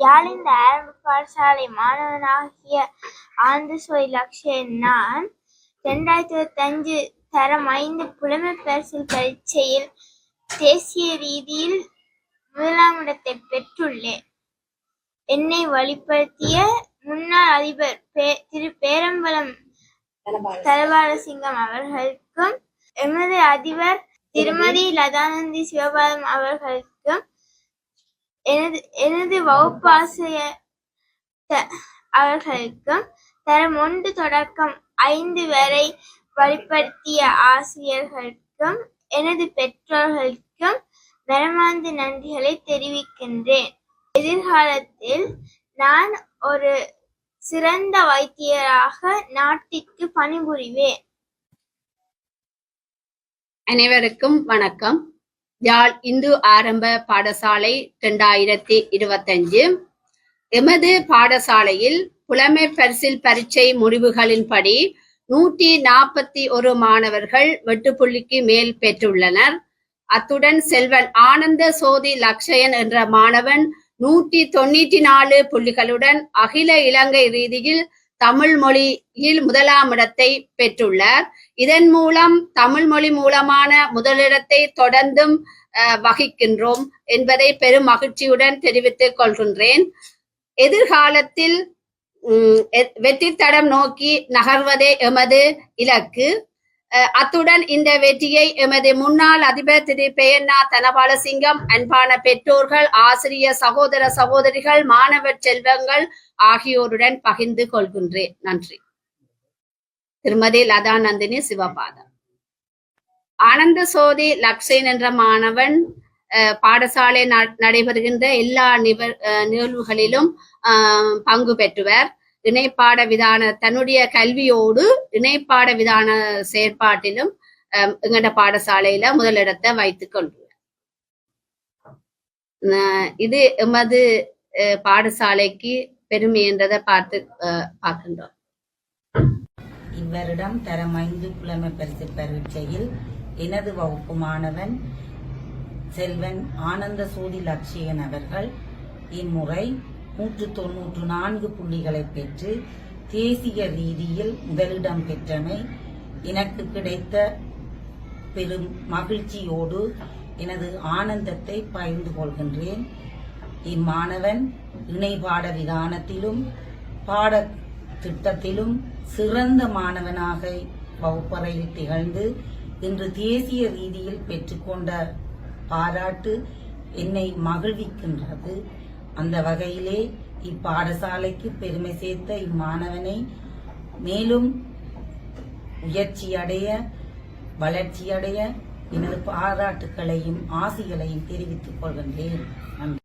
யாழிந்த ஆரம்ப பாடசாலை மாணவனாகிய ஆனந்தசுவை லக்ஷன் நான் இரண்டாயிரத்தி இருபத்தஞ்சு தரம் ஐந்து புலமை பரிசில் பரீட்சையில் தேசிய ரீதியில் முதலாம் இடத்தை பெற்றுள்ளேன் என்னை வழிப்படுத்திய முன்னாள் அதிபர் பே- திரு பேரம்பலம் தலபாலசிங்கம் அவர்களுக்கும் எமது அதிபர் திருமதி லதானந்தி சிவபாதம் அவர்களுக்கும் எனது எனது வகுப்பாசிரிய அவர்களுக்கும் தரம் ஒன்று தொடக்கம். ஐந்து வரை வழிப்படுத்திய ஆசிரியர்களுக்கும் எனது பெற்றோர்களுக்கும் மனமார்ந்த நன்றிகளை தெரிவிக்கின்றேன். எதிர்காலத்தில் நான் ஒரு சிறந்த வைத்தியராக நாட்டிற்கு பணிபுரிவேன். அனைவருக்கும் வணக்கம். யாழ் இந்து ஆரம்ப பாடசாலை இரண்டாயிரத்தி இருபத்தஞ்சு. எமது பாடசாலையில் புலமை பரிசில் பரீட்சை முடிவுகளின்படி நூற்றி நாற்பத்தி ஒரு மாணவர்கள் வெட்டுப்புள்ளிக்கு மேல் பெற்றுள்ளனர். அத்துடன் செல்வன் ஆனந்த சோதி லக்ஷயன் என்ற மாணவன் நூற்றி தொண்ணூற்றி நாலு புள்ளிகளுடன் அகில இலங்கை ரீதியில் தமிழ் மொழியில் முதலாம் இடத்தை பெற்றுள்ளார். இதன் மூலம் தமிழ் மொழி மூலமான முதலிடத்தை தொடர்ந்தும் வகிக்கின்றோம் என்பதை பெரும் மகிழ்ச்சியுடன் தெரிவித்துக் கொள்கின்றேன். எதிர்காலத்தில் உம், வெற்றி தடம் நோக்கி நகர்வதே எமது இலக்கு. அத்துடன் இந்த வெற்றியை எமது முன்னாள் அதிபர் திரு. பெயண்ணா தனபாலசிங்கம் அன்பான பெற்றோர்கள் ஆசிரியர் சகோதர சகோதரிகள் மாணவர் செல்வங்கள் ஆகியோருடன் பகிர்ந்து கொள்கின்றேன். நன்றி. திருமதி லதாநந்தினி சிவபாதம் ஆனந்த சோதி லக்ஷன் என்ற மாணவன் பாடசாலை ந- நடைபெறுகின்ற எல்லா அஹ், நிகழ்வுகளிலும் ஆஹ், பங்கு பெற்றுவர். இணைப்பாட விதான தன்னுடைய கல்வியோடு இணைப்பாட விதான செயற்பாட்டிலும் அஹ், எங்கட பாடசாலையில முதலிடத்தை வைத்துக் கொண்டுள்ளார் இது எமது அஹ், பாடசாலைக்கு பெருமை என்றதை பார்த்து அஹ், பார்க்கின்றோம். இவ்வருடம் தரம் ஐந்து புலமை பரிசு பரீட்சையில் எனது வகுப்பு மாணவன் செல்வன் ஆனந்த சூதி லட்சியன் அவர்கள் இம்முறை நூற்று தொன்னூற்று நான்கு புள்ளிகளை பெற்று தேசிய ரீதியில் முதலிடம் பெற்றமை. எனக்கு கிடைத்த பெரும் மகிழ்ச்சியோடு எனது ஆனந்தத்தை பகிர்ந்து கொள்கின்றேன். இம்மாணவன் இணை பாட விதானத்திலும் பாட திட்டத்திலும் சிறந்த மாணவனாக வகுப்பறையில் திகழ்ந்து இன்று தேசிய ரீதியில் பெற்றுக்கொண்ட பாராட்டு என்னை மகிழ்விக்கின்றது. அந்த வகையிலே இப்பாடசாலைக்கு பெருமை சேர்த்த இம்மாணவனை மேலும் உயர்ச்சியடைய வளர்ச்சியடைய எனது பாராட்டுக்களையும் ஆசிகளையும் தெரிவித்துக் கொள்கின்றேன். நன்றி.